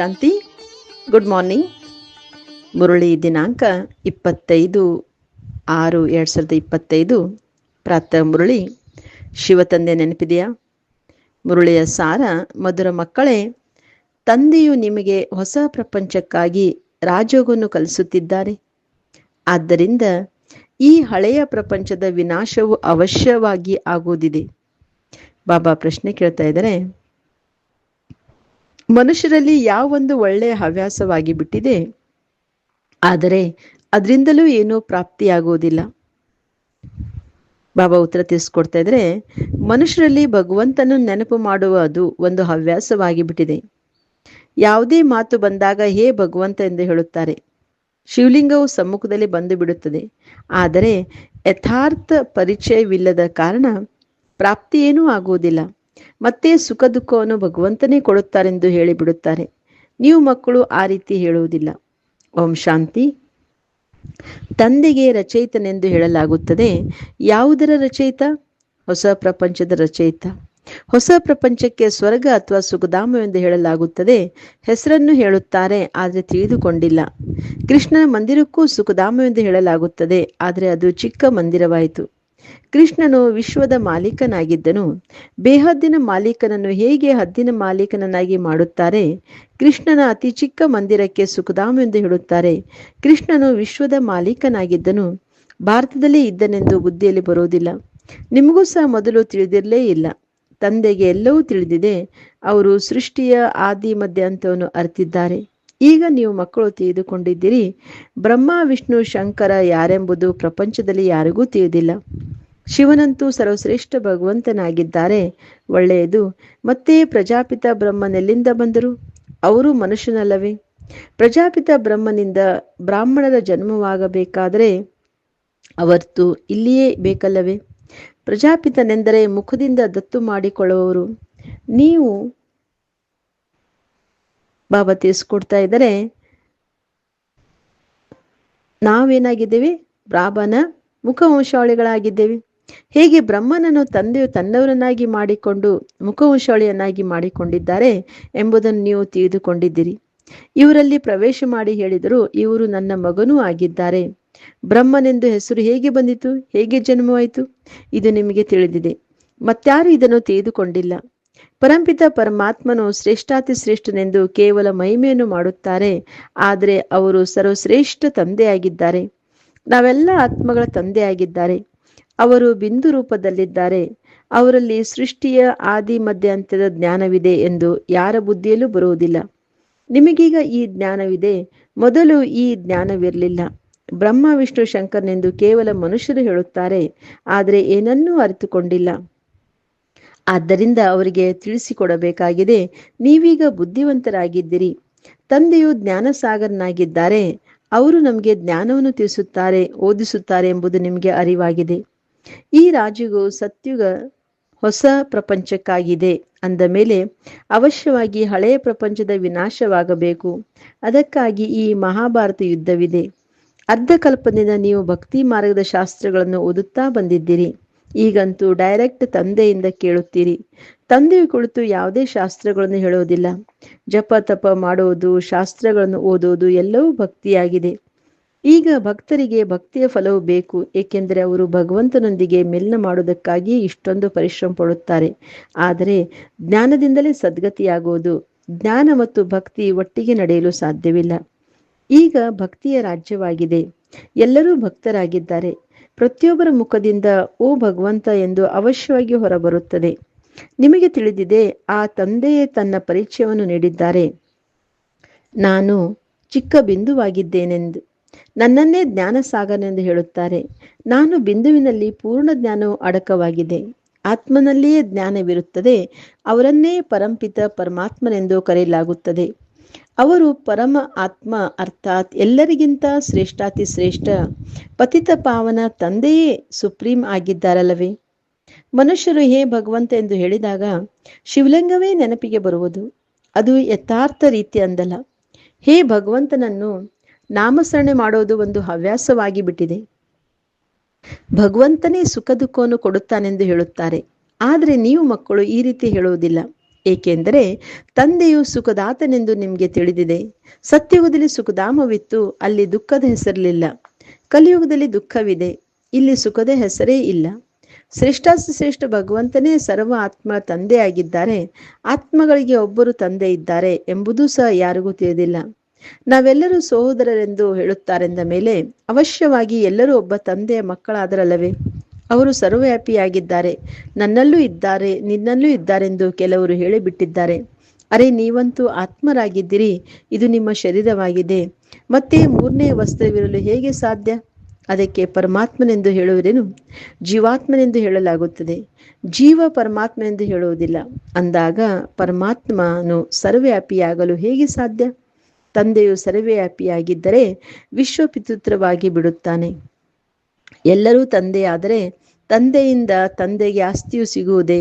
ಶಾಂತಿ. Good morning Murali ದಿನಾಂಕ ಇಪ್ಪತ್ತೈದು ಆರು ಎರಡು ಸಾವಿರದ ಇಪ್ಪತ್ತೈದು. ಪ್ರಾತಃ ಮುರಳಿ ಶಿವತಂದೆ ನೆನಪಿದೆಯಾ? ಮುರುಳಿಯ ಸಾರ, ಮಧುರ ಮಕ್ಕಳೇ, ತಂದೆಯು ನಿಮಗೆ ಹೊಸ ಪ್ರಪಂಚಕ್ಕಾಗಿ ರಾಜೋಗವನ್ನು ಕಲಿಸುತ್ತಿದ್ದಾರೆ. ಆದ್ದರಿಂದ ಈ ಹಳೆಯ ಪ್ರಪಂಚದ ವಿನಾಶವು ಅವಶ್ಯವಾಗಿ ಆಗುವುದಿದೆ. ಬಾಬಾ ಪ್ರಶ್ನೆ ಕೇಳ್ತಾ ಇದ್ದಾರೆ ಮನುಷ್ಯರಲ್ಲಿ ಯಾವೊಂದು ಒಳ್ಳೆಯ ಹವ್ಯಾಸವಾಗಿ ಬಿಟ್ಟಿದೆ, ಆದರೆ ಅದರಿಂದಲೂ ಏನೂ ಪ್ರಾಪ್ತಿಯಾಗುವುದಿಲ್ಲ. ಬಾಬಾ ಉತ್ತರ ತಿಳಿಸ್ಕೊಡ್ತಾ ಇದ್ರೆ, ಮನುಷ್ಯರಲ್ಲಿ ಭಗವಂತನ ನೆನಪು ಮಾಡುವ ಅದು ಒಂದು ಹವ್ಯಾಸವಾಗಿ ಬಿಟ್ಟಿದೆ. ಯಾವುದೇ ಮಾತು ಬಂದಾಗ ಹೇ ಭಗವಂತ ಎಂದು ಹೇಳುತ್ತಾರೆ. ಶಿವಲಿಂಗವು ಸಮ್ಮುಖದಲ್ಲಿ ಬಂದು ಬಿಡುತ್ತದೆ. ಆದರೆ ಯಥಾರ್ಥ ಪರಿಚಯವಿಲ್ಲದ ಕಾರಣ ಪ್ರಾಪ್ತಿ ಏನೂ ಆಗುವುದಿಲ್ಲ. ಮತ್ತೆ ಸುಖ ದುಃಖವನ್ನು ಭಗವಂತನೇ ಕೊಡುತ್ತಾರೆಂದು ಹೇಳಿಬಿಡುತ್ತಾರೆ. ನೀವು ಮಕ್ಕಳು ಆ ರೀತಿ ಹೇಳುವುದಿಲ್ಲ. ಓಂ ಶಾಂತಿ. ತಂದೆಗೆ ರಚಯಿತನೆಂದು ಹೇಳಲಾಗುತ್ತದೆ. ಯಾವುದರ ರಚಯಿತ? ಹೊಸ ಪ್ರಪಂಚದ ರಚಯಿತ. ಹೊಸ ಪ್ರಪಂಚಕ್ಕೆ ಸ್ವರ್ಗ ಅಥವಾ ಸುಖಧಾಮವೆಂದು ಹೇಳಲಾಗುತ್ತದೆ. ಹೆಸರನ್ನು ಹೇಳುತ್ತಾರೆ, ಆದರೆ ತಿಳಿದುಕೊಂಡಿಲ್ಲ. ಕೃಷ್ಣನ ಮಂದಿರಕ್ಕೂ ಸುಖಧಾಮವೆಂದು ಹೇಳಲಾಗುತ್ತದೆ, ಆದರೆ ಅದು ಚಿಕ್ಕ ಮಂದಿರವಾಯಿತು. ಕೃಷ್ಣನು ವಿಶ್ವದ ಮಾಲೀಕನಾಗಿದ್ದನು. ಬೇಹದ್ದಿನ ಮಾಲೀಕನನ್ನು ಹೇಗೆ ಹದ್ದಿನ ಮಾಲೀಕನನ್ನಾಗಿ ಮಾಡುತ್ತಾರೆ? ಕೃಷ್ಣನ ಅತಿ ಚಿಕ್ಕ ಮಂದಿರಕ್ಕೆ ಸುಖಧಾಮ ಎಂದು ಹೇಳುತ್ತಾರೆ. ಕೃಷ್ಣನು ವಿಶ್ವದ ಮಾಲೀಕನಾಗಿದ್ದನು. ಭಾರತದಲ್ಲಿ ಇದ್ದನೆಂದು ಬುದ್ಧಿಯಲ್ಲಿ ಬರೋದಿಲ್ಲ ನಿಮಗೂ ಸಹ ಮೊದಲು ತಿಳಿದಿರಲೇ ಇಲ್ಲ. ತಂದೆಗೆ ಎಲ್ಲವೂ ತಿಳಿದಿದೆ. ಅವರು ಸೃಷ್ಟಿಯ ಆದಿ ಮಧ್ಯಾಂತವನ್ನು ಅರಿತಿದ್ದಾರೆ. ಈಗ ನೀವು ಮಕ್ಕಳು ತಿಳಿದುಕೊಂಡಿದ್ದೀರಿ, ಬ್ರಹ್ಮ, ವಿಷ್ಣು, ಶಂಕರ ಯಾರೆಂಬುದು ಪ್ರಪಂಚದಲ್ಲಿ ಯಾರಿಗೂ ತಿಳಿದಿಲ್ಲ. ಶಿವನಂತೂ ಸರ್ವಶ್ರೇಷ್ಠ ಭಗವಂತನಾಗಿದ್ದಾರೆ. ಒಳ್ಳೆಯದು. ಮತ್ತೆ ಪ್ರಜಾಪಿತ ಬ್ರಹ್ಮನೆಲ್ಲಿಂದ ಬಂದರು? ಅವರು ಮನುಷ್ಯನಲ್ಲವೇ? ಪ್ರಜಾಪಿತ ಬ್ರಹ್ಮನಿಂದ ಬ್ರಾಹ್ಮಣರ ಜನ್ಮವಾಗಬೇಕಾದರೆ ಅವತ್ತು ಇಲ್ಲಿಯೇ ಬೇಕಲ್ಲವೇ? ಪ್ರಜಾಪಿತನೆಂದರೆ ಮುಖದಿಂದ ದತ್ತು ಮಾಡಿಕೊಳ್ಳುವವರು. ನೀವು ಬಾಬಾ ತಿಳಿಸ್ಕೊಡ್ತಾ ಇದ್ದಾರೆ. ನಾವೇನಾಗಿದ್ದೇವೆ? ಬ್ರಾಹ್ಮಣ ಮುಖವಂಶಾವಳಿಗಳಾಗಿದ್ದೇವೆ. ಹೇಗೆ ಬ್ರಹ್ಮನನ್ನು ತಂದೆಯು ತನ್ನವರನ್ನಾಗಿ ಮಾಡಿಕೊಂಡು ಮುಖವಂಶಾವಳಿಯನ್ನಾಗಿ ಮಾಡಿಕೊಂಡಿದ್ದಾರೆ ಎಂಬುದನ್ನು ನೀವು ತಿಳಿದುಕೊಂಡಿದ್ದೀರಿ. ಇವರಲ್ಲಿ ಪ್ರವೇಶ ಮಾಡಿ ಹೇಳಿದರು ಇವರು ನನ್ನ ಮಗನೂ ಆಗಿದ್ದಾರೆ. ಬ್ರಹ್ಮನೆಂದು ಹೆಸರು ಹೇಗೆ ಬಂದಿತು? ಹೇಗೆ ಜನ್ಮವಾಯಿತು? ಇದು ನಿಮಗೆ ತಿಳಿದಿದೆ. ಮತ್ತಾರು ಇದನ್ನು ತಿಳಿದುಕೊಂಡಿಲ್ಲ. ಪರಂಪಿತ ಪರಮಾತ್ಮನು ಶ್ರೇಷ್ಠಾತಿ ಶ್ರೇಷ್ಠನೆಂದು ಕೇವಲ ಮಹಿಮೆಯನ್ನು ಮಾಡುತ್ತಾರೆ, ಆದರೆ ಅವರು ಸರ್ವಶ್ರೇಷ್ಠ ತಂದೆಯಾಗಿದ್ದಾರೆ. ನಾವೆಲ್ಲ ಆತ್ಮಗಳ ತಂದೆಯಾಗಿದ್ದಾರೆ. ಅವರು ಬಿಂದು ರೂಪದಲ್ಲಿದ್ದಾರೆ. ಅವರಲ್ಲಿ ಸೃಷ್ಟಿಯ ಆದಿ ಮಧ್ಯಂತ್ಯದ ಜ್ಞಾನವಿದೆ ಎಂದು ಯಾರ ಬುದ್ಧಿಯಲ್ಲೂ ಬರುವುದಿಲ್ಲ. ನಿಮಗೀಗ ಈ ಜ್ಞಾನವಿದೆ. ಮೊದಲು ಈ ಜ್ಞಾನವಿರಲಿಲ್ಲ. ಬ್ರಹ್ಮ, ವಿಷ್ಣು, ಶಂಕರ್ನೆಂದು ಕೇವಲ ಮನುಷ್ಯರು ಹೇಳುತ್ತಾರೆ, ಆದರೆ ಏನನ್ನೂ ಅರಿತುಕೊಂಡಿಲ್ಲ. ಆದ್ದರಿಂದ ಅವರಿಗೆ ತಿಳಿಸಿಕೊಡಬೇಕಾಗಿದೆ, ನೀವೀಗ ಬುದ್ಧಿವಂತರಾಗಿದ್ದೀರಿ. ತಂದೆಯು ಜ್ಞಾನಸಾಗರನಾಗಿದ್ದಾರೆ, ಅವರು ನಮಗೆ ಜ್ಞಾನವನ್ನು ತಿಳಿಸುತ್ತಾರೆ, ಓದಿಸುತ್ತಾರೆ ಎಂಬುದು ನಿಮಗೆ ಅರಿವಾಗಿದೆ. ಈ ರಾಜುಗೂ ಸತ್ಯುಗ ಹೊಸ ಪ್ರಪಂಚಕ್ಕಾಗಿದೆ, ಅಂದ ಮೇಲೆ ಅವಶ್ಯವಾಗಿ ಹಳೆಯ ಪ್ರಪಂಚದ ವಿನಾಶವಾಗಬೇಕು. ಅದಕ್ಕಾಗಿ ಈ ಮಹಾಭಾರತ ಯುದ್ಧವಿದೆ. ಅರ್ಧಕಲ್ಪದಿಂದ ನೀವು ಭಕ್ತಿ ಮಾರ್ಗದ ಶಾಸ್ತ್ರಗಳನ್ನು ಓದುತ್ತಾ ಬಂದಿದ್ದೀರಿ. ಈಗಂತೂ ಡೈರೆಕ್ಟ್ ತಂದೆಯಿಂದ ಕೇಳುತ್ತೀರಿ. ತಂದೆಯು ಕುಳಿತು ಯಾವುದೇ ಶಾಸ್ತ್ರಗಳನ್ನು ಹೇಳುವುದಿಲ್ಲ. ಜಪ ತಪ ಮಾಡುವುದು, ಶಾಸ್ತ್ರಗಳನ್ನು ಓದುವುದು ಎಲ್ಲವೂ ಭಕ್ತಿಯಾಗಿದೆ. ಈಗ ಭಕ್ತರಿಗೆ ಭಕ್ತಿಯ ಫಲವು ಬೇಕು, ಏಕೆಂದರೆ ಅವರು ಭಗವಂತನೊಂದಿಗೆ ಮಿಲನ ಮಾಡುವುದಕ್ಕಾಗಿ ಇಷ್ಟೊಂದು ಪರಿಶ್ರಮ ಪಡುತ್ತಾರೆ. ಆದರೆ ಜ್ಞಾನದಿಂದಲೇ ಸದ್ಗತಿಯಾಗುವುದು, ಜ್ಞಾನ ಮತ್ತು ಭಕ್ತಿ ಒಟ್ಟಿಗೆ ನಡೆಯಲು ಸಾಧ್ಯವಿಲ್ಲ. ಈಗ ಭಕ್ತಿಯ ರಾಜ್ಯವಾಗಿದೆ. ಎಲ್ಲರೂ ಭಕ್ತರಾಗಿದ್ದಾರೆ. ಪ್ರತಿಯೊಬ್ಬರ ಮುಖದಿಂದ ಓ ಭಗವಂತ ಎಂದು ಅವಶ್ಯವಾಗಿ ಹೊರಬರುತ್ತದೆ. ನಿಮಗೆ ತಿಳಿದಿದೆ, ಆ ತಂದೆಯೇ ತನ್ನ ಪರಿಚಯವನ್ನು ನೀಡಿದ್ದಾರೆ. ನಾನು ಚಿಕ್ಕ ಬಿಂದುವಾಗಿದ್ದೇನೆಂದು. ನನ್ನನ್ನೇ ಜ್ಞಾನ ಸಾಗರನೆಂದು ಹೇಳುತ್ತಾರೆ. ನಾನು ಬಿಂದುವಿನಲ್ಲಿ ಪೂರ್ಣ ಜ್ಞಾನವು ಅಡಕವಾಗಿದೆ. ಆತ್ಮನಲ್ಲಿಯೇ ಜ್ಞಾನವಿರುತ್ತದೆ. ಅವರನ್ನೇ ಪರಂಪಿತ ಪರಮಾತ್ಮನೆಂದು ಕರೆಯಲಾಗುತ್ತದೆ. ಅವರು ಪರಮ ಆತ್ಮ ಅರ್ಥಾತ್ ಎಲ್ಲರಿಗಿಂತ ಶ್ರೇಷ್ಠಾತಿ ಶ್ರೇಷ್ಠ, ಪತಿತ ಪಾವನ ತಂದೆಯೇ ಸುಪ್ರೀಂ ಆಗಿದ್ದಾರಲ್ಲವೇ? ಮನುಷ್ಯರು ಹೇ ಭಗವಂತ ಎಂದು ಹೇಳಿದಾಗ ಶಿವಲಿಂಗವೇ ನೆನಪಿಗೆ ಬರುವುದು. ಅದು ಯಥಾರ್ಥ ರೀತಿ ಅಂದಲ್ಲ. ಹೇ ಭಗವಂತನನ್ನು ನಾಮಸರಣೆ ಮಾಡೋದು ಒಂದು ಹವ್ಯಾಸವಾಗಿ ಬಿಟ್ಟಿದೆ. ಭಗವಂತನೇ ಸುಖ ದುಃಖವನ್ನು ಕೊಡುತ್ತಾನೆಂದು ಹೇಳುತ್ತಾರೆ. ಆದರೆ ನೀವು ಮಕ್ಕಳು ಈ ರೀತಿ ಹೇಳುವುದಿಲ್ಲ. ಏಕೆಂದರೆ ತಂದೆಯು ಸುಖದಾತನೆಂದು ನಿಮಗೆ ತಿಳಿದಿದೆ. ಸತ್ಯಯುಗದಲ್ಲಿ ಸುಖಧಾಮವಿತ್ತು, ಅಲ್ಲಿ ದುಃಖದ ಹೆಸರಿಲಿಲ್ಲ ಕಲಿಯುಗದಲ್ಲಿ ದುಃಖವಿದೆ, ಇಲ್ಲಿ ಸುಖದ ಹೆಸರೇ ಇಲ್ಲ. ಶ್ರೇಷ್ಠ ಭಗವಂತನೇ ಸರ್ವ ಆತ್ಮ ತಂದೆಯಾಗಿದ್ದಾರೆ. ಆತ್ಮಗಳಿಗೆ ಒಬ್ಬರು ತಂದೆ ಇದ್ದಾರೆ ಎಂಬುದೂ ಸಹ ಯಾರಿಗೂ ತಿಳಿದಿಲ್ಲ. ನಾವೆಲ್ಲರೂ ಸಹೋದರರೆಂದು ಹೇಳುತ್ತಾರೆಂದ ಮೇಲೆ ಅವಶ್ಯವಾಗಿ ಎಲ್ಲರೂ ಒಬ್ಬ ತಂದೆಯ ಮಕ್ಕಳಾದರಲ್ಲವೇ? ಅವರು ಸರ್ವವ್ಯಾಪಿಯಾಗಿದ್ದಾರೆ. ನನ್ನಲ್ಲೂ ಇದ್ದಾರೆ, ನಿನ್ನಲ್ಲೂ ಇದ್ದಾರೆಂದು ಕೆಲವರು ಹೇಳಿಬಿಟ್ಟಿದ್ದಾರೆ. ಅರೆ, ನೀವಂತೂ ಆತ್ಮರಾಗಿದ್ದೀರಿ, ಇದು ನಿಮ್ಮ ಶರೀರವಾಗಿದೆ. ಮತ್ತೆ ಮೂರನೇ ವಸ್ತ್ರವಿರಲು ಹೇಗೆ ಸಾಧ್ಯ? ಅದಕ್ಕೆ ಪರಮಾತ್ಮನೆಂದು ಹೇಳುವುದೇನು? ಜೀವಾತ್ಮನೆಂದು ಹೇಳಲಾಗುತ್ತದೆ. ಜೀವ ಪರಮಾತ್ಮನೆಂದು ಹೇಳುವುದಿಲ್ಲ. ಅಂದಾಗ ಪರಮಾತ್ಮನು ಸರ್ವವ್ಯಾಪಿಯಾಗಲು ಹೇಗೆ ಸಾಧ್ಯ? ತಂದೆಯು ಸರ್ವವ್ಯಾಪಿಯಾಗಿದ್ದರೆ ವಿಶ್ವಪಿತೃತ್ರವಾಗಿ ಬಿಡುತ್ತಾನೆ. ಎಲ್ಲರೂ ತಂದೆಯಾದರೆ ತಂದೆಯಿಂದ ತಂದೆಗೆ ಆಸ್ತಿಯು ಸಿಗುವುದೇ?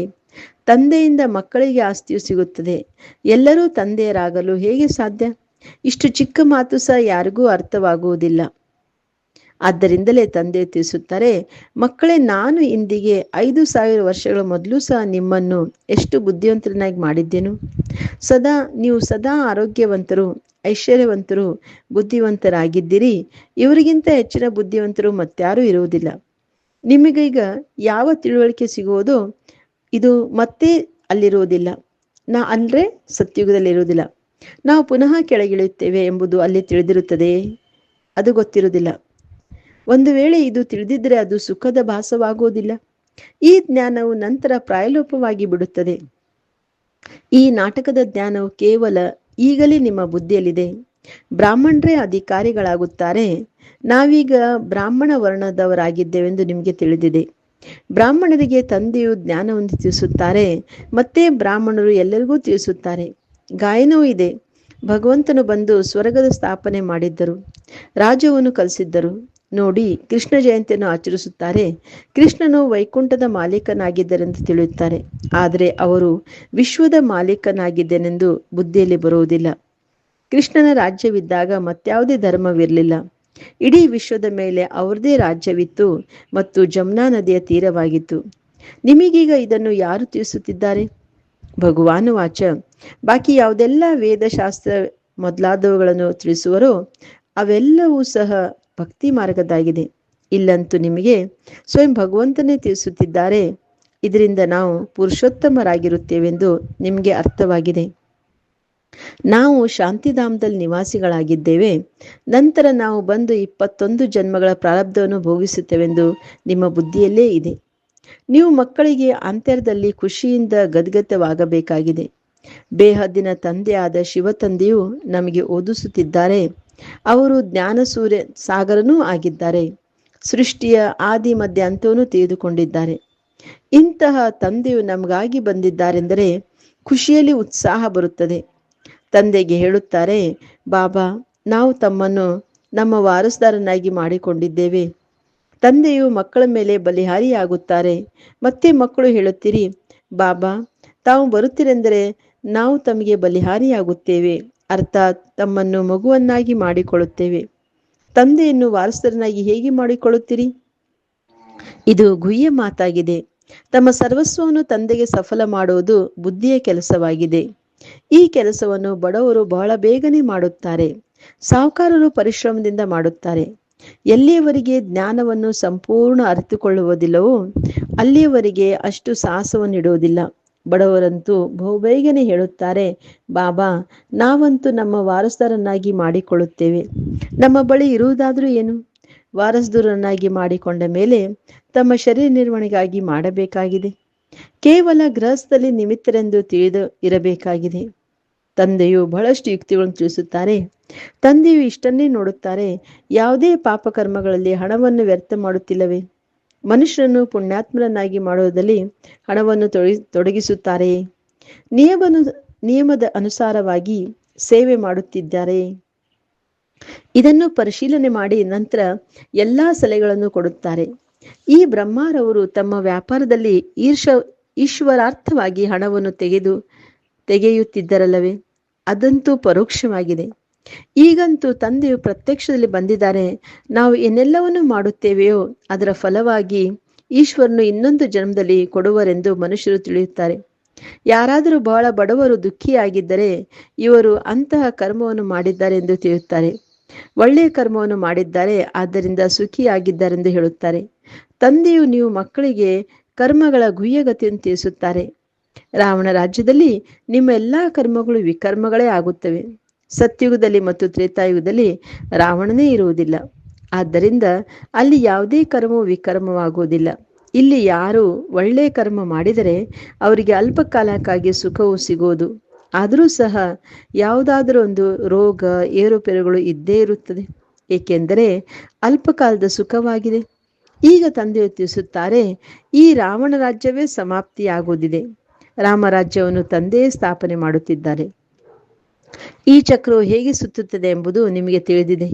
ತಂದೆಯಿಂದ ಮಕ್ಕಳಿಗೆ ಆಸ್ತಿಯು ಸಿಗುತ್ತದೆ. ಎಲ್ಲರೂ ತಂದೆಯರಾಗಲು ಹೇಗೆ ಸಾಧ್ಯ? ಇಷ್ಟು ಚಿಕ್ಕ ಮಾತು ಸಹ ಯಾರಿಗೂ ಅರ್ಥವಾಗುವುದಿಲ್ಲ. ಆದ್ದರಿಂದಲೇ ತಂದೆ ತಿಳಿಸುತ್ತಾರೆ, ಮಕ್ಕಳೇ, ನಾನು ಇಂದಿಗೆ ಐದು ಸಾವಿರ ವರ್ಷಗಳ ಮೊದಲು ಸಹ ನಿಮ್ಮನ್ನು ಎಷ್ಟು ಬುದ್ಧಿವಂತರನ್ನಾಗಿ ಮಾಡಿದ್ದೇನು? ಸದಾ, ನೀವು ಸದಾ ಆರೋಗ್ಯವಂತರು, ಐಶ್ವರ್ಯವಂತರು, ಬುದ್ಧಿವಂತರಾಗಿದ್ದೀರಿ. ಇವರಿಗಿಂತ ಹೆಚ್ಚಿನ ಬುದ್ಧಿವಂತರು ಮತ್ತಾರೂ ಇರುವುದಿಲ್ಲ. ನಿಮಗೀಗ ಯಾವ ತಿಳುವಳಿಕೆ ಸಿಗುವುದೋ? ಇದು ಮತ್ತೆ ಅಲ್ಲಿರುವುದಿಲ್ಲ. ನಾ ಅಂದರೆ ಸತ್ಯುಗದಲ್ಲಿರುವುದಿಲ್ಲ. ನಾವು ಪುನಃ ಕೆಳಗಿಳಿಯುತ್ತೇವೆ ಎಂಬುದು ಅಲ್ಲಿ ತಿಳಿದಿರುತ್ತದೆ. ಅದು ಗೊತ್ತಿರುವುದಿಲ್ಲ. ಒಂದು ವೇಳೆ ಇದು ತಿಳಿದಿದ್ದರೆ ಅದು ಸುಖದ ಭಾಸವಾಗುವುದಿಲ್ಲ. ಈ ಜ್ಞಾನವು ನಂತರ ಪ್ರಾಯಲೋಪವಾಗಿ ಬಿಡುತ್ತದೆ. ಈ ನಾಟಕದ ಜ್ಞಾನವು ಕೇವಲ ಈಗಲೇ ನಿಮ್ಮ ಬುದ್ಧಿಯಲ್ಲಿದೆ. ಬ್ರಾಹ್ಮಣರೇ ಅಧಿಕಾರಿಗಳಾಗುತ್ತಾರೆ. ನಾವೀಗ ಬ್ರಾಹ್ಮಣ ವರ್ಣದವರಾಗಿದ್ದೇವೆಂದು ನಿಮಗೆ ತಿಳಿದಿದೆ. ಬ್ರಾಹ್ಮಣರಿಗೆ ತಂದೆಯು ಜ್ಞಾನವನ್ನು ತಿಳಿಸುತ್ತಾರೆ, ಮತ್ತೆ ಬ್ರಾಹ್ಮಣರು ಎಲ್ಲರಿಗೂ ತಿಳಿಸುತ್ತಾರೆ. ಗಾಯನವೂ ಇದೆ. ಭಗವಂತನು ಬಂದು ಸ್ವರ್ಗದ ಸ್ಥಾಪನೆ ಮಾಡಿದ್ದರು. ರಾಜವನ್ನು ಕಲಿಸಿದ್ದರು. ನೋಡಿ, ಕೃಷ್ಣ ಜಯಂತಿಯನ್ನು ಆಚರಿಸುತ್ತಾರೆ. ಕೃಷ್ಣನು ವೈಕುಂಠದ ಮಾಲೀಕನಾಗಿದ್ದರೆಂದು ತಿಳಿಯುತ್ತಾರೆ. ಆದರೆ ಅವರು ವಿಶ್ವದ ಮಾಲೀಕನಾಗಿದ್ದೇನೆಂದು ಬುದ್ಧಿಯಲ್ಲಿ ಬರುವುದಿಲ್ಲ. ಕೃಷ್ಣನ ರಾಜ್ಯವಿದ್ದಾಗ ಮತ್ಯಾವುದೇ ಧರ್ಮವಿರಲಿಲ್ಲ. ಇಡೀ ವಿಶ್ವದ ಮೇಲೆ ಅವರದೇ ರಾಜ್ಯವಿತ್ತು ಮತ್ತು ಜಮ್ನಾ ನದಿಯ ತೀರವಾಗಿತ್ತು. ನಿಮಗೀಗ ಇದನ್ನು ಯಾರು ತಿಳಿಸುತ್ತಿದ್ದಾರೆ? ಭಗವಾನು ವಾಚ. ಬಾಕಿ ಯಾವುದೆಲ್ಲ ವೇದಶಾಸ್ತ್ರ ಮೊದಲಾದವುಗಳನ್ನು ತಿಳಿಸುವರೋ ಅವೆಲ್ಲವೂ ಸಹ ಭಕ್ತಿ ಮಾರ್ಗದಾಗಿದೆ ಇಲ್ಲಂತೂ ನಿಮಗೆ ಸ್ವಯಂ ಭಗವಂತನೇ ತಿಳಿಸುತ್ತಿದ್ದಾರೆ. ಇದರಿಂದ ನಾವು ಪುರುಷೋತ್ತಮರಾಗಿರುತ್ತೇವೆಂದು ನಿಮಗೆ ಅರ್ಥವಾಗಿದೆ. ನಾವು ಶಾಂತಿಧಾಮದಲ್ಲಿ ನಿವಾಸಿಗಳಾಗಿದ್ದೇವೆ. ನಂತರ ನಾವು ಬಂದು ಇಪ್ಪತ್ತೊಂದು ಜನ್ಮಗಳ ಪ್ರಾರಬ್ಧವನ್ನು ಭೋಗಿಸುತ್ತೇವೆಂದು ನಿಮ್ಮ ಬುದ್ಧಿಯಲ್ಲೇ ಇದೆ. ನೀವು ಮಕ್ಕಳಿಗೆ ಅಂತ್ಯದಲ್ಲಿ ಖುಷಿಯಿಂದ ಗದ್ಗತವಾಗಬೇಕಾಗಿದೆ ಬೇಹದ್ದಿನ ತಂದೆಯಾದ ಶಿವತಂದೆಯು ನಮಗೆ ಓದಿಸುತ್ತಿದ್ದಾರೆ. ಅವರು ಜ್ಞಾನ ಸೂರ್ಯ ಸಾಗರನೂ ಆಗಿದ್ದಾರೆ. ಸೃಷ್ಟಿಯ ಆದಿ ಮಧ್ಯ ಅಂತವನ್ನು ತೆಗೆದುಕೊಂಡಿದ್ದಾರೆ ಇಂತಹ ತಂದೆಯು ನಮಗಾಗಿ ಬಂದಿದ್ದಾರೆಂದರೆ ಖುಷಿಯಲ್ಲಿ ಉತ್ಸಾಹ ಬರುತ್ತದೆ. ತಂದೆಗೆ ಹೇಳುತ್ತಾರೆ, ಬಾಬಾ, ನಾವು ತಮ್ಮನ್ನು ನಮ್ಮ ವಾರಸ್ದಾರನಾಗಿ ಮಾಡಿಕೊಂಡಿದ್ದೇವೆ. ತಂದೆಯು ಮಕ್ಕಳ ಮೇಲೆ ಬಲಿಹಾರಿಯಾಗುತ್ತಾರೆ. ಮತ್ತೆ ಮಕ್ಕಳು ಹೇಳುತ್ತೀರಿ, ಬಾಬಾ, ತಾವು ಬರುತ್ತೀರೆಂದರೆ ನಾವು ತಮಗೆ ಬಲಿಹಾರಿಯಾಗುತ್ತೇವೆ. ಅರ್ಥಾತ್ ತಮ್ಮನ್ನು ಮಗುವನ್ನಾಗಿ ಮಾಡಿಕೊಳ್ಳುತ್ತೇವೆ. ತಂದೆಯನ್ನು ವಾರಸುದಾರನಾಗಿ ಹೇಗೆ ಮಾಡಿಕೊಳ್ಳುತ್ತೀರಿ? ಇದು ಗುಹ್ಯ ಮಾತಾಗಿದೆ. ತಮ್ಮ ಸರ್ವಸ್ವವನ್ನು ತಂದೆಗೆ ಸಫಲ ಮಾಡುವುದು ಬುದ್ಧಿಯ ಕೆಲಸವಾಗಿದೆ. ಈ ಕೆಲಸವನ್ನು ಬಡವರು ಬಹಳ ಬೇಗನೆ ಮಾಡುತ್ತಾರೆ. ಸಾಹುಕಾರರು ಪರಿಶ್ರಮದಿಂದ ಮಾಡುತ್ತಾರೆ. ಎಲ್ಲಿಯವರಿಗೆ ಜ್ಞಾನವನ್ನು ಸಂಪೂರ್ಣ ಅರಿತುಕೊಳ್ಳುವುದಿಲ್ಲವೋ ಅಲ್ಲಿಯವರೆಗೆ ಅಷ್ಟು ಸಾಹಸವನ್ನು ಇಡುವುದಿಲ್ಲ. ಬಡವರಂತೂ ಬಹುಬೇಗನೆ ಹೇಳುತ್ತಾರೆ, ಬಾಬಾ, ನಾವಂತೂ ನಮ್ಮ ವಾರಸ್ದಾರನ್ನಾಗಿ ಮಾಡಿಕೊಳ್ಳುತ್ತೇವೆ. ನಮ್ಮ ಬಳಿ ಇರುವುದಾದ್ರೂ ಏನು ವಾರಸ್ದೂರನ್ನಾಗಿ ಮಾಡಿಕೊಂಡ ಮೇಲೆ ತಮ್ಮ ಶರೀರ ನಿರ್ವಹಣೆಗಾಗಿ ಮಾಡಬೇಕಾಗಿದೆ. ಕೇವಲ ಗೃಹಸ್ಥಲಿ ನಿಮಿತ್ತರೆಂದು ತಿಳಿದು ಇರಬೇಕಾಗಿದೆ. ತಂದೆಯು ಬಹಳಷ್ಟು ಯುಕ್ತಿಗಳನ್ನು ತಿಳಿಸುತ್ತಾರೆ. ತಂದೆಯು ಇಷ್ಟನ್ನೇ ನೋಡುತ್ತಾರೆ, ಯಾವುದೇ ಪಾಪಕರ್ಮಗಳಲ್ಲಿ ಹಣವನ್ನು ವ್ಯರ್ಥ ಮಾಡುತ್ತಿಲ್ಲವೇ? ಮನುಷ್ಯರನ್ನು ಪುಣ್ಯಾತ್ಮರನ್ನಾಗಿ ಮಾಡುವುದರಲ್ಲಿ ಹಣವನ್ನು ತೊಡಗಿ ತೊಡಗಿಸುತ್ತಾರೆ. ನಿಯಮನು, ನಿಯಮದ ಅನುಸಾರವಾಗಿ ಸೇವೆ ಮಾಡುತ್ತಿದ್ದಾರೆ. ಇದನ್ನು ಪರಿಶೀಲನೆ ಮಾಡಿ ನಂತರ ಎಲ್ಲಾ ಸಲಹೆಗಳನ್ನು ಕೊಡುತ್ತಾರೆ. ಈ ಬ್ರಹ್ಮಾರವರು ತಮ್ಮ ವ್ಯಾಪಾರದಲ್ಲಿ ಈರ್ಷ, ಈಶ್ವರಾರ್ಥವಾಗಿ ಹಣವನ್ನು ತೆಗೆದು, ತೆಗೆಯುತ್ತಿದ್ದರಲ್ಲವೇ? ಅದಂತೂ ಪರೋಕ್ಷವಾಗಿದೆ. ಈಗಂತೂ ತಂದೆಯು ಪ್ರತ್ಯಕ್ಷದಲ್ಲಿ ಬಂದಿದ್ದಾರೆ. ನಾವು ಏನೆಲ್ಲವನ್ನು ಮಾಡುತ್ತೇವೆಯೋ ಅದರ ಫಲವಾಗಿ ಈಶ್ವರನು ಇನ್ನೊಂದು ಜನ್ಮದಲ್ಲಿ ಕೊಡುವರೆಂದು ಮನುಷ್ಯರು ತಿಳಿಯುತ್ತಾರೆ. ಯಾರಾದರೂ ಬಹಳ ಬಡವರು ದುಃಖಿಯಾಗಿದ್ದರೆ ಇವರು ಅಂತಹ ಕರ್ಮವನ್ನು ಮಾಡಿದ್ದಾರೆ ಎಂದು ತಿಳಿಯುತ್ತಾರೆ. ಒಳ್ಳೆಯ ಕರ್ಮವನ್ನು ಮಾಡಿದ್ದಾರೆ, ಆದ್ದರಿಂದ ಸುಖಿಯಾಗಿದ್ದಾರೆಂದು ಹೇಳುತ್ತಾರೆ. ತಂದೆಯು ನೀವು ಮಕ್ಕಳಿಗೆ ಕರ್ಮಗಳ ಗುಹ್ಯಗತಿಯನ್ನು ತಿಳಿಸುತ್ತಾರೆ. ರಾವಣ ರಾಜ್ಯದಲ್ಲಿ ನಿಮ್ಮ ಎಲ್ಲಾ ಕರ್ಮಗಳು ವಿಕರ್ಮಗಳೇ ಆಗುತ್ತವೆ. ಸತ್ಯುಗದಲ್ಲಿ ಮತ್ತು ತ್ರೇತಾಯುಗದಲ್ಲಿ ರಾವಣನೇ ಇರುವುದಿಲ್ಲ. ಆದ್ದರಿಂದ ಅಲ್ಲಿ ಯಾವುದೇ ಕರ್ಮವು ವಿಕರ್ಮವಾಗುವುದಿಲ್ಲ. ಇಲ್ಲಿ ಯಾರು ಒಳ್ಳೆ ಕರ್ಮ ಮಾಡಿದರೆ ಅವರಿಗೆ ಅಲ್ಪ ಕಾಲಕ್ಕಾಗಿ ಸುಖವು ಸಿಗುವುದು. ಆದರೂ ಸಹ ಯಾವುದಾದರೂ ಒಂದು ರೋಗ, ಏರುಪೇರುಗಳು ಇದ್ದೇ ಇರುತ್ತದೆ. ಏಕೆಂದರೆ ಅಲ್ಪಕಾಲದ ಸುಖವಾಗಿದೆ. ಈಗ ತಂದೆಯು ತಿಳಿಸುತ್ತಾರೆ, ಈ ರಾವಣ ರಾಜ್ಯವೇ ಸಮಾಪ್ತಿಯಾಗುವುದಿದೆ. ರಾಮರಾಜ್ಯವನ್ನು ತಂದೆಯೇ ಸ್ಥಾಪನೆ ಮಾಡುತ್ತಿದ್ದಾರೆ. ಈ ಚಕ್ರವು ಹೇಗೆ ಸುತ್ತುತ್ತದೆ ಎಂಬುದು ನಿಮಗೆ ತಿಳಿದಿದೆ.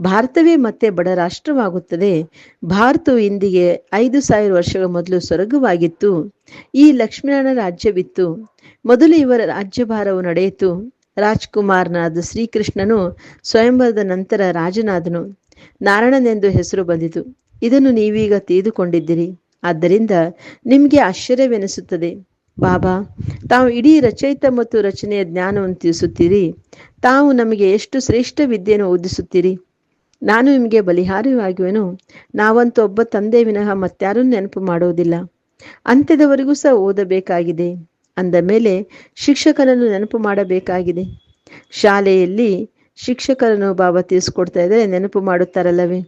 ಭಾರತವೇ ಮತ್ತೆ ಬಡ ರಾಷ್ಟ್ರವಾಗುತ್ತದೆ. ಭಾರತವು ಇಂದಿಗೆ ಐದು ಸಾವಿರ ವರ್ಷಗಳ ಮೊದಲು ಸ್ವರ್ಗವಾಗಿತ್ತು. ಈ ಲಕ್ಷ್ಮೀನಾರಾಯಣ ರಾಜ್ಯವಿತ್ತು. ಮೊದಲು ಇವರ ರಾಜ್ಯಭಾರವು ನಡೆಯಿತು. ರಾಜ್ಕುಮಾರ್ನಾದ ಶ್ರೀಕೃಷ್ಣನು ಸ್ವಯಂವರದ ನಂತರ ರಾಜನಾದನು. ನಾರಾಯಣನೆಂದು ಹೆಸರು ಬಂದಿತು. ಇದನ್ನು ನೀವೀಗ ತಿಳಿದುಕೊಂಡಿದ್ದೀರಿ. ಆದ್ದರಿಂದ ನಿಮಗೆ ಆಶ್ಚರ್ಯವೆನಿಸುತ್ತದೆ. ಬಾಬಾ, ತಾವು ಇಡೀ ರಚಯಿತ ಮತ್ತು ರಚನೆಯ ಜ್ಞಾನವನ್ನು ತಿಳಿಸುತ್ತೀರಿ. ತಾವು ನಮಗೆ ಎಷ್ಟು ಶ್ರೇಷ್ಠ ವಿದ್ಯೆಯನ್ನು ಓದಿಸುತ್ತೀರಿ? ನಾನು ನಿಮಗೆ ಬಲಿಹಾರವಾಗಿವೆನು ನಾವಂತೂ ಒಬ್ಬ ತಂದೆ ವಿನಃ ಮತ್ತಾರು ನೆನಪು ಮಾಡುವುದಿಲ್ಲ. ಅಂತ್ಯದವರೆಗೂ ಸಹ ಓದಬೇಕಾಗಿದೆ. ಅಂದ ಮೇಲೆ ಶಿಕ್ಷಕರನ್ನು ನೆನಪು ಮಾಡಬೇಕಾಗಿದೆ. ಶಾಲೆಯಲ್ಲಿ ಶಿಕ್ಷಕರನ್ನು ಬಾಬಾ ತಿಳಿಸ್ಕೊಡ್ತಾ ಇದ್ದರೆ ನೆನಪು ಮಾಡುತ್ತಾರಲ್ಲವೇ?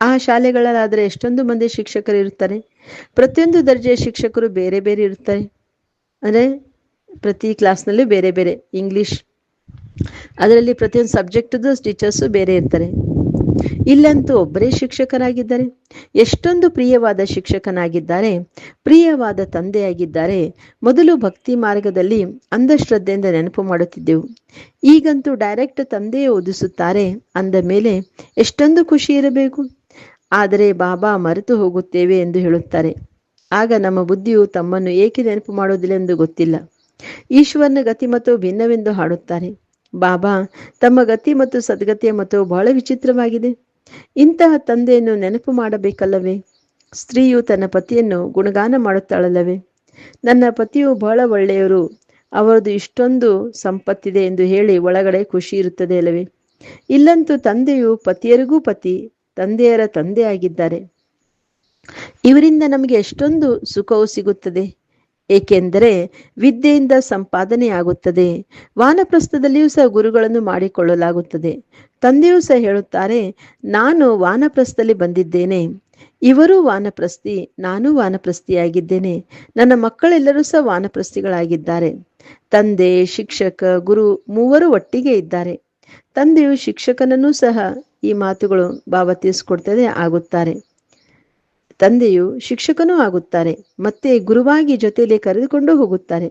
ಆ ಶಾಲೆಗಳಲ್ಲಾದರೆ ಎಷ್ಟೊಂದು ಮಂದಿ ಶಿಕ್ಷಕರು ಇರುತ್ತಾರೆ ಪ್ರತಿಯೊಂದು ದರ್ಜೆಯ ಶಿಕ್ಷಕರು ಬೇರೆ ಬೇರೆ ಇರುತ್ತಾರೆ. ಅಂದರೆ ಪ್ರತಿ ಕ್ಲಾಸ್ನಲ್ಲಿ ಬೇರೆ ಬೇರೆ ಇಂಗ್ಲಿಷ್ ಅದರಲ್ಲಿ ಪ್ರತಿಯೊಂದು ಸಬ್ಜೆಕ್ಟ್ದು ಟೀಚರ್ಸು ಬೇರೆ ಇರ್ತಾರೆ. ಇಲ್ಲಂತೂ ಒಬ್ಬರೇ ಶಿಕ್ಷಕರಾಗಿದ್ದಾರೆ. ಎಷ್ಟೊಂದು ಪ್ರಿಯವಾದ ಶಿಕ್ಷಕನಾಗಿದ್ದಾರೆ. ಪ್ರಿಯವಾದ ತಂದೆಯಾಗಿದ್ದಾರೆ. ಮೊದಲು ಭಕ್ತಿ ಮಾರ್ಗದಲ್ಲಿ ಅಂಧಶ್ರದ್ಧೆಯಿಂದ ನೆನಪು ಮಾಡುತ್ತಿದ್ದೆವು. ಈಗಂತೂ ಡೈರೆಕ್ಟ್ ತಂದೆಯೇ ಓದಿಸುತ್ತಾರೆ ಅಂದ ಮೇಲೆ ಎಷ್ಟೊಂದು ಖುಷಿ ಇರಬೇಕು. ಆದರೆ ಬಾಬಾ ಮರೆತು ಹೋಗುತ್ತೇವೆ ಎಂದು ಹೇಳುತ್ತಾರೆ. ಆಗ ನಮ್ಮ ಬುದ್ಧಿಯು ತಮ್ಮನ್ನು ಏಕೆ ನೆನಪು ಮಾಡುವುದಿಲ್ಲ ಎಂದು ಗೊತ್ತಿಲ್ಲ. ಈಶ್ವರನ ಗತಿ ಮತ್ತು ಭಿನ್ನವೆಂದು ಹಾಡುತ್ತಾರೆ. ಬಾಬಾ, ತಮ್ಮ ಗತಿ ಮತ್ತು ಸದ್ಗತಿಯ ಮತ್ತು ಬಹಳ ವಿಚಿತ್ರವಾಗಿದೆ. ಇಂತಹ ತಂದೆಯನ್ನು ನೆನಪು ಮಾಡಬೇಕಲ್ಲವೇ? ಸ್ತ್ರೀಯು ತನ್ನ ಪತಿಯನ್ನು ಗುಣಗಾನ ಮಾಡುತ್ತಾಳಲ್ಲವೇ? ನನ್ನ ಪತಿಯು ಬಹಳ ಒಳ್ಳೆಯವರು. ಅವರದು ಇಷ್ಟೊಂದು ಸಂಪತ್ತಿದೆ ಎಂದು ಹೇಳಿ ಒಳಗಡೆ ಖುಷಿ ಇರುತ್ತದೆ ಅಲ್ಲವೇ? ಇಲ್ಲಂತೂ ತಂದೆಯು ಪತಿಯರಿಗೂ ಪತಿ, ತಂದೆಯರ ತಂದೆಯಾಗಿದ್ದಾರೆ. ಇವರಿಂದ ನಮಗೆ ಎಷ್ಟೊಂದು ಸುಖವು ಸಿಗುತ್ತದೆ. ಏಕೆಂದರೆ ವಿದ್ಯೆಯಿಂದ ಸಂಪಾದನೆಯಾಗುತ್ತದೆ. ವಾನಪ್ರಸ್ಥದಲ್ಲಿಯೂ ಸಹ ಗುರುಗಳನ್ನು ಮಾಡಿಕೊಳ್ಳಲಾಗುತ್ತದೆ. ತಂದೆಯೂ ಸಹ ಹೇಳುತ್ತಾರೆ, ನಾನು ವಾನಪ್ರಸ್ಥದಲ್ಲಿ ಬಂದಿದ್ದೇನೆ. ಇವರು ವಾನಪ್ರಸ್ಥಿ, ನಾನು ವಾನಪ್ರಸ್ಥಿಯಾಗಿದ್ದೇನೆ. ನನ್ನ ಮಕ್ಕಳೆಲ್ಲರೂ ಸಹ ವಾನಪ್ರಸ್ಥಿಗಳಾಗಿದ್ದಾರೆ. ತಂದೆ, ಶಿಕ್ಷಕ, ಗುರು ಮೂವರು ಒಟ್ಟಿಗೆ ಇದ್ದಾರೆ. ತಂದೆಯು ಶಿಕ್ಷಕನನ್ನೂ ಸಹ ಈ ಮಾತುಗಳು ಭಾವ ತಿಳಿಸ್ಕೊಡ್ತದೆ ಆಗುತ್ತಾರೆ. ತಂದೆಯು ಶಿಕ್ಷಕನೂ ಆಗುತ್ತಾರೆ, ಮತ್ತೆ ಗುರುವಾಗಿ ಜೊತೆಯಲ್ಲಿ ಕರೆದುಕೊಂಡು ಹೋಗುತ್ತಾರೆ.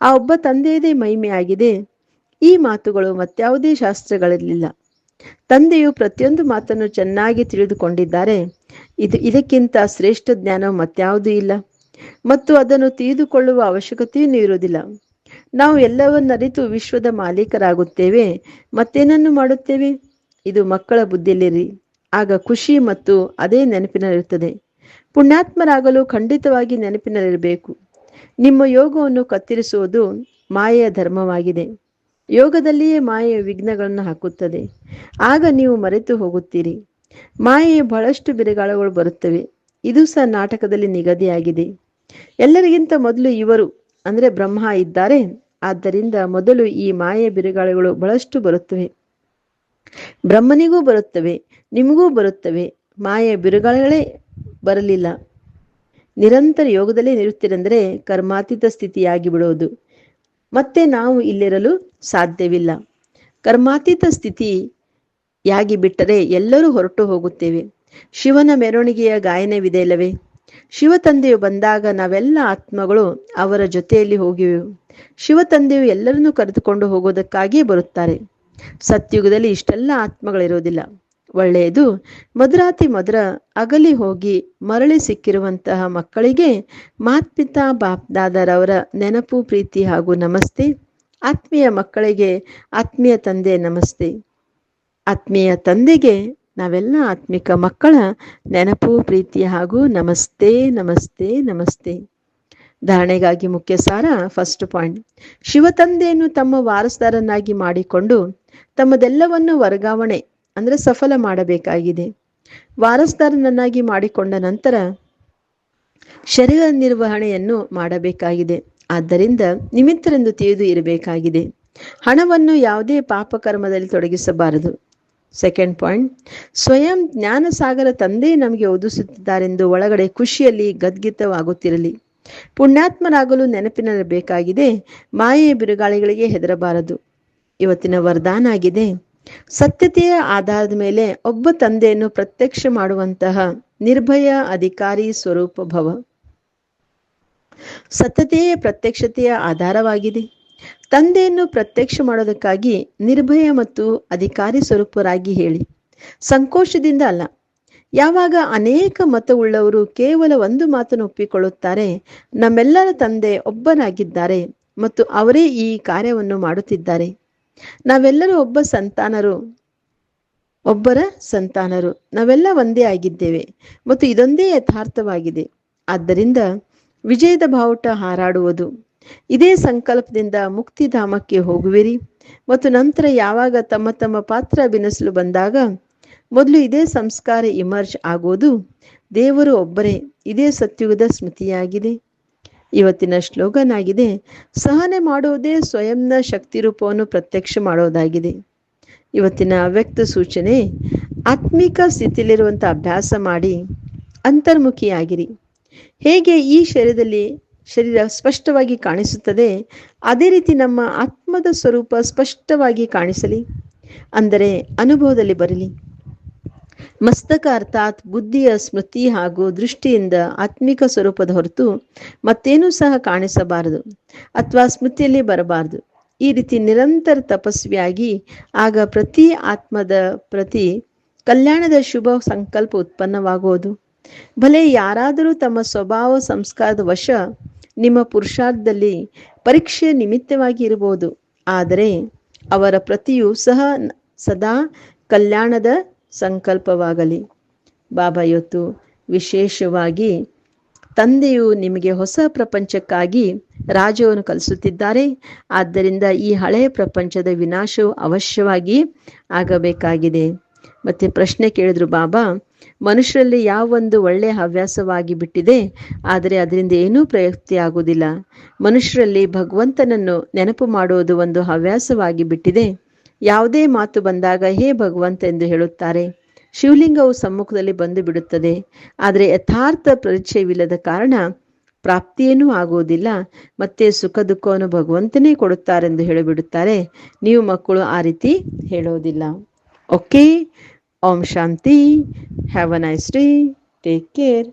ಆ ಒಬ್ಬ ತಂದೆಯದೇ ಮಹಿಮೆ ಆಗಿದೆ. ಈ ಮಾತುಗಳು ಮತ್ಯಾವುದೇ ಶಾಸ್ತ್ರಗಳಲ್ಲಿಲ್ಲ. ತಂದೆಯು ಪ್ರತಿಯೊಂದು ಮಾತನ್ನು ಚೆನ್ನಾಗಿ ತಿಳಿದುಕೊಂಡಿದ್ದಾರೆ. ಇದು ಇದಕ್ಕಿಂತ ಶ್ರೇಷ್ಠ ಜ್ಞಾನ ಮತ್ಯಾವುದೂ ಇಲ್ಲ. ಮತ್ತು ಅದನ್ನು ತಿಳಿದುಕೊಳ್ಳುವ ಅವಶ್ಯಕತೆಯೂ ಇರುವುದಿಲ್ಲ. ನಾವು ಎಲ್ಲವನ್ನರಿತು ವಿಶ್ವದ ಮಾಲೀಕರಾಗುತ್ತೇವೆ, ಮತ್ತೇನನ್ನು ಮಾಡುತ್ತೇವೆ? ಇದು ಮಕ್ಕಳ ಬುದ್ಧಿಯಲ್ಲಿರಿ. ಆಗ ಖುಷಿ ಮತ್ತು ಅದೇ ನೆನಪಿನಲ್ಲಿರುತ್ತದೆ. ಪುಣ್ಯಾತ್ಮರಾಗಲು ಖಂಡಿತವಾಗಿ ನೆನಪಿನಲ್ಲಿರಬೇಕು. ನಿಮ್ಮ ಯೋಗವನ್ನು ಕತ್ತರಿಸುವುದು ಮಾಯೆಯ ಧರ್ಮವಾಗಿದೆ. ಯೋಗದಲ್ಲಿಯೇ ಮಾಯೆಯ ವಿಘ್ನಗಳನ್ನು ಹಾಕುತ್ತದೆ. ಆಗ ನೀವು ಮರೆತು ಹೋಗುತ್ತೀರಿ. ಮಾಯೆಯ ಬಹಳಷ್ಟು ಬಿರುಗಾಳಗಳು ಬರುತ್ತವೆ. ಇದು ಸಹ ನಾಟಕದಲ್ಲಿ ನಿಗದಿಯಾಗಿದೆ. ಎಲ್ಲರಿಗಿಂತ ಮೊದಲು ಇವರು, ಅಂದರೆ ಬ್ರಹ್ಮ ಇದ್ದಾರೆ. ಆದ್ದರಿಂದ ಮೊದಲು ಈ ಮಾಯೆ ಬಿರುಗಾಳಿಗಳು ಬಹಳಷ್ಟು ಬರುತ್ತವೆ. ಬ್ರಹ್ಮನಿಗೂ ಬರುತ್ತವೆ, ನಿಮಗೂ ಬರುತ್ತವೆ. ಮಾಯೆಯ ಬಿರುಗಾಳಿಗಳೇ ಬರಲಿಲ್ಲ. ನಿರಂತರ ಯೋಗದಲ್ಲೇ ನಿರುತ್ತಿರಂದ್ರೆ ಕರ್ಮಾತೀತ ಸ್ಥಿತಿಯಾಗಿ ಬಿಡೋದು ಮತ್ತೆ ನಾವು ಇಲ್ಲಿರಲು ಸಾಧ್ಯವಿಲ್ಲ. ಕರ್ಮಾತೀತ ಸ್ಥಿತಿ ಯಾಗಿ ಬಿಟ್ಟರೆ ಎಲ್ಲರೂ ಹೊರಟು ಹೋಗುತ್ತೇವೆ. ಶಿವನ ಮೆರವಣಿಗೆಯ ಗಾಯನವಿದೆ ಇಲ್ಲವೇ ಶಿವ ತಂದೆಯು ಬಂದಾಗ ನಾವೆಲ್ಲ ಆತ್ಮಗಳು ಅವರ ಜೊತೆಯಲ್ಲಿ ಹೋಗಿವೆವು ಶಿವ ತಂದೆಯು ಎಲ್ಲರನ್ನೂ ಕರೆದುಕೊಂಡು ಹೋಗೋದಕ್ಕಾಗಿಯೇ ಬರುತ್ತಾರೆ. ಸತ್ಯುಗದಲ್ಲಿ ಇಷ್ಟೆಲ್ಲ ಆತ್ಮಗಳಿರೋದಿಲ್ಲ. ಒಳ್ಳೆಯದು. ಮಧುರಾತಿ ಮಧುರ ಅಗಲಿ ಹೋಗಿ ಮರಳಿ ಸಿಕ್ಕಿರುವಂತಹ ಮಕ್ಕಳಿಗೆ ಮಾತ್ಪಿತಾ ಬಾಪ್ ದಾದರವರ ನೆನಪು, ಪ್ರೀತಿ ಹಾಗೂ ನಮಸ್ತೆ. ಆತ್ಮೀಯ ಮಕ್ಕಳಿಗೆ ಆತ್ಮೀಯ ತಂದೆ ನಮಸ್ತೆ. ಆತ್ಮೀಯ ತಂದೆಗೆ ನಾವೆಲ್ಲ ಆತ್ಮಿಕ ಮಕ್ಕಳ ನೆನಪು, ಪ್ರೀತಿ ಹಾಗೂ ನಮಸ್ತೆ ನಮಸ್ತೆ ನಮಸ್ತೆ. ಧಾರಣೆಗಾಗಿ ಮುಖ್ಯ ಸಾರ ಫಸ್ಟ್ ಪಾಯಿಂಟ್. ಶಿವತಂದೆಯನ್ನು ತಮ್ಮ ವಾರಸ್ದಾರನ್ನಾಗಿ ಮಾಡಿಕೊಂಡು ತಮ್ಮದೆಲ್ಲವನ್ನು ವರ್ಗಾವಣೆ ಅಂದ್ರೆ ಸಫಲ ಮಾಡಬೇಕಾಗಿದೆ. ವಾರಸ್ದಾರನನ್ನಾಗಿ ಮಾಡಿಕೊಂಡ ನಂತರ ಶರೀರ ನಿರ್ವಹಣೆಯನ್ನು ಮಾಡಬೇಕಾಗಿದೆ. ಆದ್ದರಿಂದ ನಿಮಿತ್ತರೆಂದು ತಿಳಿದು ಇರಬೇಕಾಗಿದೆ. ಹಣವನ್ನು ಯಾವುದೇ ಪಾಪಕರ್ಮದಲ್ಲಿ ತೊಡಗಿಸಬಾರದು. ಸೆಕೆಂಡ್ ಪಾಯಿಂಟ್ ಸ್ವಯಂ ಜ್ಞಾನಸಾಗರ ತಂದೆ ನಮಗೆ ಓದಿಸುತ್ತಿದ್ದಾರೆಂದು ಒಳಗಡೆ ಖುಷಿಯಲ್ಲಿ ಗದ್ಗಿತವಾಗುತ್ತಿರಲಿ. ಪುಣ್ಯಾತ್ಮರಾಗಲು ನೆನಪಿನಲ್ಲಿರಬೇಕಾಗಿದೆ. ಮಾಯೆಯ ಬಿರುಗಾಳಿಗಳಿಗೆ ಹೆದರಬಾರದು. ಇವತ್ತಿನ ವರದಾನ ಆಗಿದೆ ಸತ್ಯತೆಯ ಆಧಾರದ ಮೇಲೆ ಒಬ್ಬ ತಂದೆಯನ್ನು ಪ್ರತ್ಯಕ್ಷ ಮಾಡುವಂತಹ ನಿರ್ಭಯ ಅಧಿಕಾರಿ ಸ್ವರೂಪ ಭವ. ಸತ್ಯತೆಯೇ ಪ್ರತ್ಯಕ್ಷತೆಯ ಆಧಾರವಾಗಿದೆ. ತಂದೆಯನ್ನು ಪ್ರತ್ಯಕ್ಷ ಮಾಡೋದಕ್ಕಾಗಿ ನಿರ್ಭಯ ಮತ್ತು ಅಧಿಕಾರಿ ಸ್ವರೂಪರಾಗಿ ಹೇಳಿ. ಸಂಕೋಚದಿಂದ ಅಲ್ಲ. ಯಾವಾಗ ಅನೇಕ ಮತವುಳ್ಳವರು ಕೇವಲ ಒಂದು ಮಾತನ್ನು ಒಪ್ಪಿಕೊಳ್ಳುತ್ತಾರೆ, ನಮ್ಮೆಲ್ಲರ ತಂದೆ ಒಬ್ಬನಾಗಿದ್ದಾರೆ ಮತ್ತು ಅವರೇ ಈ ಕಾರ್ಯವನ್ನು ಮಾಡುತ್ತಿದ್ದಾರೆ. ನಾವೆಲ್ಲರೂ ಒಬ್ಬ ಸಂತಾನರು, ಒಬ್ಬರ ಸಂತಾನರು. ನಾವೆಲ್ಲ ಒಂದೇ ಆಗಿದ್ದೇವೆ ಮತ್ತು ಇದೊಂದೇ ಯಥಾರ್ಥವಾಗಿದೆ. ಆದ್ದರಿಂದ ವಿಜಯದ ಬಾವುಟ ಹಾರಾಡುವುದು. ಇದೇ ಸಂಕಲ್ಪದಿಂದ ಮುಕ್ತಿಧಾಮಕ್ಕೆ ಹೋಗುವಿರಿ ಮತ್ತು ನಂತರ ಯಾವಾಗ ತಮ್ಮ ತಮ್ಮ ಪಾತ್ರ ಬಿನಿಸಲು ಬಂದಾಗ ಮೊದಲು ಇದೇ ಸಂಸ್ಕಾರ ಇಮರ್ಜ್ ಆಗುವುದು ದೇವರು ಒಬ್ಬರೇ. ಇದೇ ಸತ್ಯುಗದ ಸ್ಮೃತಿಯಾಗಿದೆ. ಇವತ್ತಿನ ಶ್ಲೋಗನ್ ಆಗಿದೆ, ಸಹನೆ ಮಾಡುವುದೇ ಸ್ವಯಂನ ಶಕ್ತಿ ರೂಪವನ್ನು ಪ್ರತ್ಯಕ್ಷ ಮಾಡೋದಾಗಿದೆ. ಇವತ್ತಿನ ಅವ್ಯಕ್ತ ಸೂಚನೆ, ಆತ್ಮಿಕ ಸ್ಥಿತಿಯಲ್ಲಿರುವಂಥ ಅಭ್ಯಾಸ ಮಾಡಿ ಅಂತರ್ಮುಖಿಯಾಗಿರಿ. ಹೇಗೆ ಈ ಶರೀರದಲ್ಲಿ ಶರೀರ ಸ್ಪಷ್ಟವಾಗಿ ಕಾಣಿಸುತ್ತದೆ, ಅದೇ ರೀತಿ ನಮ್ಮ ಆತ್ಮದ ಸ್ವರೂಪ ಸ್ಪಷ್ಟವಾಗಿ ಕಾಣಿಸಲಿ, ಅಂದರೆ ಅನುಭವದಲ್ಲಿ ಬರಲಿ. ಮಸ್ತಕ ಅರ್ಥಾತ್ ಬುದ್ಧಿಯ ಸ್ಮೃತಿ ಹಾಗೂ ದೃಷ್ಟಿಯಿಂದ ಆತ್ಮಿಕ ಸ್ವರೂಪದ ಹೊರತು ಮತ್ತೇನೂ ಸಹ ಕಾಣಿಸಬಾರದು ಅಥವಾ ಸ್ಮೃತಿಯಲ್ಲಿ ಬರಬಾರದು. ಈ ರೀತಿ ನಿರಂತರ ತಪಸ್ವಿಯಾಗಿ ಆಗ ಪ್ರತಿ ಆತ್ಮದ ಪ್ರತಿ ಕಲ್ಯಾಣದ ಶುಭ ಸಂಕಲ್ಪ ಉತ್ಪನ್ನವಾಗುವುದು. ಭಲೆ ಯಾರಾದರೂ ತಮ್ಮ ಸ್ವಭಾವ ಸಂಸ್ಕಾರದ ವಶ ನಿಮ್ಮ ಪುರುಷಾರ್ಥದಲ್ಲಿ ಪರೀಕ್ಷೆ ನಿಮಿತ್ತವಾಗಿ ಇರಬಹುದು. ಆದರೆ ಅವರ ಪ್ರತಿಯೂ ಸಹ ಸದಾ ಕಲ್ಯಾಣದ ಸಂಕಲ್ಪವಾಗಲಿ. ಬಾಬಾ ಇವತ್ತು ವಿಶೇಷವಾಗಿ ತಂದೆಯು ನಿಮಗೆ ಹೊಸ ಪ್ರಪಂಚಕ್ಕಾಗಿ ರಾಜವನ್ನು ಕಲಿಸುತ್ತಿದ್ದಾರೆ. ಆದ್ದರಿಂದ ಈ ಹಳೆಯ ಪ್ರಪಂಚದ ವಿನಾಶವು ಅವಶ್ಯವಾಗಿ ಆಗಬೇಕಾಗಿದೆ. ಮತ್ತೆ ಪ್ರಶ್ನೆ ಕೇಳಿದ್ರು ಬಾಬಾ, ಮನುಷ್ಯರಲ್ಲಿ ಯಾವ ಒಂದು ಒಳ್ಳೆಯ ಹವ್ಯಾಸವಾಗಿ ಬಿಟ್ಟಿದೆ, ಆದರೆ ಅದರಿಂದ ಏನೂ ಪ್ರಯುಕ್ತಿ ಆಗುವುದಿಲ್ಲ ಮನುಷ್ಯರಲ್ಲಿ ಭಗವಂತನನ್ನು ನೆನಪು ಮಾಡುವುದು ಒಂದು ಹವ್ಯಾಸವಾಗಿ ಬಿಟ್ಟಿದೆ. ಯಾವುದೇ ಮಾತು ಬಂದಾಗ ಹೇ ಭಗವಂತ ಎಂದು ಹೇಳುತ್ತಾರೆ. ಶಿವಲಿಂಗವು ಸಮ್ಮುಖದಲ್ಲಿ ಬಂದು ಬಿಡುತ್ತದೆ. ಆದರೆ ಯಥಾರ್ಥ ಪರಿಚಯವಿಲ್ಲದ ಕಾರಣ ಪ್ರಾಪ್ತಿಯೇನೂ ಆಗುವುದಿಲ್ಲ. ಮತ್ತೆ ಸುಖ ದುಃಖವನ್ನು ಭಗವಂತನೇ ಕೊಡುತ್ತಾರೆಂದು ಹೇಳಿಬಿಡುತ್ತಾರೆ. ನೀವು ಮಕ್ಕಳು ಆ ರೀತಿ ಹೇಳೋದಿಲ್ಲ ಓಕೆ ಓಂ ಶಾಂತಿ. Have a nice day take care